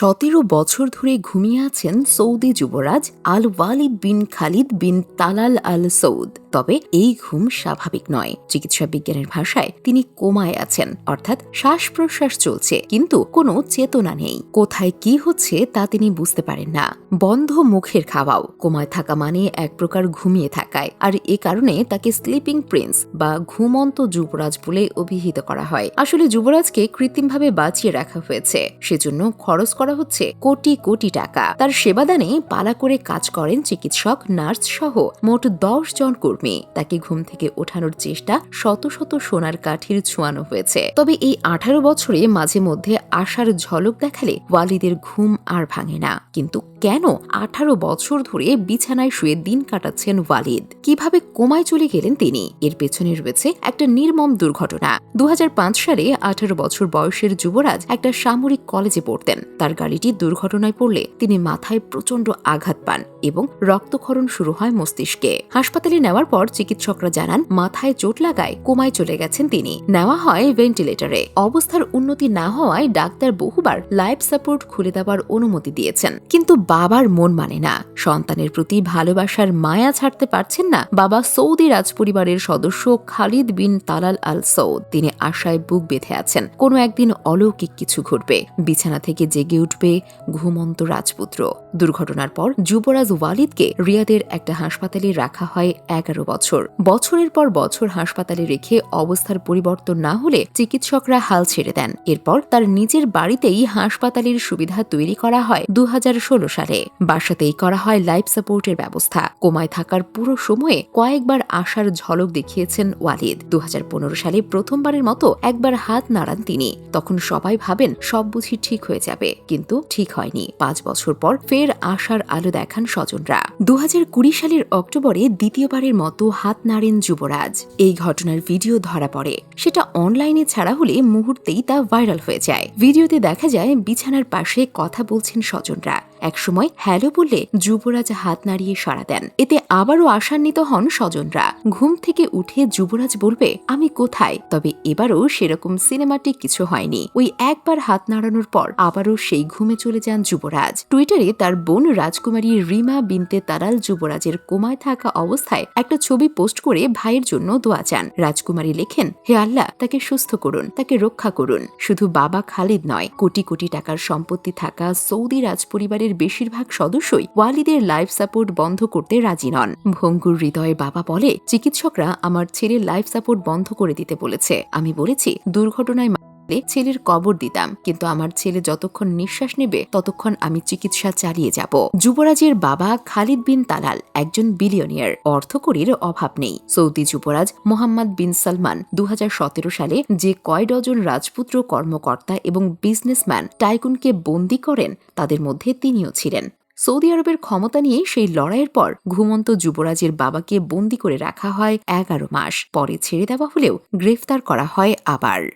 সতেরো বছর ধরে ঘুমিয়ে আছেন সৌদি যুবরাজ Al Waleed bin Khalid bin Talal Al Saud তবে এই ঘুম স্বাভাবিক নয়। চিকিৎসা বিজ্ঞানের ভাষায় তিনি কোমায় আছেন, অর্থাৎ শ্বাস প্রশ্বাস চলছে, কিন্তু কোনো চেতনা নেই। কোথায় কি হচ্ছে তা তিনি বুঝতে পারেন না। বন্ধ মুখের খাওয়াও। কোমায় থাকা মানে এক প্রকার ঘুমিয়ে থাকায়, আর এ কারণে তাকে স্লিপিং প্রিন্স বা ঘুমন্ত যুবরাজ বলে অভিহিত করা হয়। আসলে যুবরাজকে কৃত্রিমভাবে বাঁচিয়ে রাখা হয়েছে। সেজন্য খরচ করা হচ্ছে কোটি কোটি টাকা। তার সেবাদানে পালা করে কাজ করেন চিকিৎসক, নার্স সহ মোট দশ জন কর্মী। তাকে ঘুম থেকে ওঠানোর চেষ্টা শত শত সোনার কাঠির ছোঁয়ানো হয়েছে। তবে এই আঠারো বছরে মাঝে মধ্যে আশার ঝলক দেখালে ওয়ালিদের ঘুম আর ভাঙে না। কিন্তু কেন আঠারো বছর ধরে বিছানায় শুয়ে দিন কাটাচ্ছেন ওয়ালিদ? কীভাবে কোমায় চলে গেলেন তিনি? এর পেছনে রয়েছে একটা নির্মম দুর্ঘটনা। দু হাজার পাঁচ সালে আঠারো বছর বয়সের যুবরাজ একটা সামরিক কলেজে পড়তেন। তার গাড়িটি দুর্ঘটনায় পড়লে তিনি মাথায় প্রচণ্ড আঘাত পান এবং রক্তক্ষরণ শুরু হয় মস্তিষ্কে। হাসপাতালে নেওয়ার পর চিকিৎসকরা জানান, মাথায় চোট লাগায় কোমায় চলে গেছেন তিনি। নেওয়া হয় ভেন্টিলেটরে অবস্থার উন্নতি না হওয়ায় ডাক্তার বহুবার লাইফ সাপোর্ট খুলে দেওয়ার অনুমতি দিয়েছেন। কিন্তু বাবার মন মানে না। সন্তানের প্রতি ভালোবাসার মায়া ছাড়তে পারছেন না বাবা সৌদি রাজপরিবারের সদস্য Khalid bin Talal Al Saud. তিনি আশায় বুক বেঁধে আছেন। কোনো একদিন অলৌকিক কিছু ঘটবে। বিছানা থেকে জেগে উঠবে ঘুমন্ত রাজপুত্র। দুর্ঘটনার পর যুবরাজ ওয়ালিদকে রিয়াদের একটা হাসপাতালে রাখা হয় এগারো বছর। বছরের পর বছর হাসপাতালে রেখে অবস্থার পরিবর্তন না হলে চিকিৎসকরা হাল ছেড়ে দেন। এরপর তার নিজের বাড়িতেই হাসপাতালের সুবিধা তৈরি করা হয় দু হাজার ষোলো সালে। বাসাতেই করা হয় লাইফ সাপোর্টের ব্যবস্থা। কোমায় থাকার পুরো সময়ে কয়েকবার আশার ঝলক দেখিয়েছেন ওয়ালিদ। দু হাজার পনেরো সালে প্রথমবারের মতো একবার হাত নাড়ান তিনি। তখন সবাই ভাবেন সব বুঝি ঠিক হয়ে যাবে, কিন্তু ঠিক হয়নি। পাঁচ বছর পর ফের আশার আলো দেখান স্বজনরা। দু হাজার কুড়ি সালের অক্টোবরে দ্বিতীয়বারের মতো হাত নাড়েন যুবরাজ। এই ঘটনার ভিডিও ধরা পড়ে। সেটা অনলাইনে ছাড়া হলে মুহূর্তেই তা ভাইরাল হয়ে যায়। ভিডিওতে দেখা যায়, বিছানার পাশে কথা বলছেন স্বজনরা। একসময় হ্যালো বললে যুবরাজ হাত নাড়িয়ে সাড়া দেন। এতে আবারও আশান্বিত হন স্বজনরা। ঘুম থেকে উঠে যুবরাজ বলবে, আমি কোথায়? তবে এবারও সেরকম সিনেমাটিক কিছু হয়নি। ওই একবার হাত নাড়ানোর পর আবারও সেই ঘুমে চলে যান যুবরাজ। টুইটারে তার বোন রাজকুমারী রিমা বিনতে তারাল যুবরাজের কোমায় থাকা অবস্থায় একটা ছবি পোস্ট করে ভাইয়ের জন্য দোয়া চান। রাজকুমারী লেখেন, হে আল্লাহ, তাকে সুস্থ করুন, তাকে রক্ষা করুন। শুধু বাবা খালিদ নয়, কোটি কোটি টাকার সম্পত্তি থাকা সৌদি রাজপরিবারের বেশিরভাগ সদস্যই ওয়ালিদের লাইফ সাপোর্ট বন্ধ করতে রাজি নন। ভঙ্গুর হৃদয়ে বাবা বলে, চিকিৎসকরা আমার ছেলের লাইফ সাপোর্ট বন্ধ করে দিতে বলেছে। আমি বলেছি, দুর্ঘটনায় মারলে ছেলের কবর দিতাম। কিন্তু আমার ছেলে যতক্ষণ নিঃশ্বাস নেবে, ততক্ষণ আমি চিকিৎসা চালিয়ে যাব। যুবরাজের বাবা খালিদ বিন তালাল একজন বিলিয়নিয়ার অর্থকরীর অভাব নেই। সৌদি যুবরাজ মোহাম্মদ বিন সালমান দু হাজার সতেরো সালে যে কয় ডজন রাজপুত্র কর্মকর্তা এবং বিজনেসম্যান টাইকুনকে বন্দি করেন, তাদের মধ্যে তিনিও ছিলেন। সৌদি আরবের ক্ষমতা নিয়ে সেই লড়াইয়ের পর ঘুমন্ত যুবরাজের বাবাকে বন্দি করে রাখা হয় এগারো মাস। পরে ছেড়ে দেওয়া হলেও গ্রেফতার করা হয় আবার।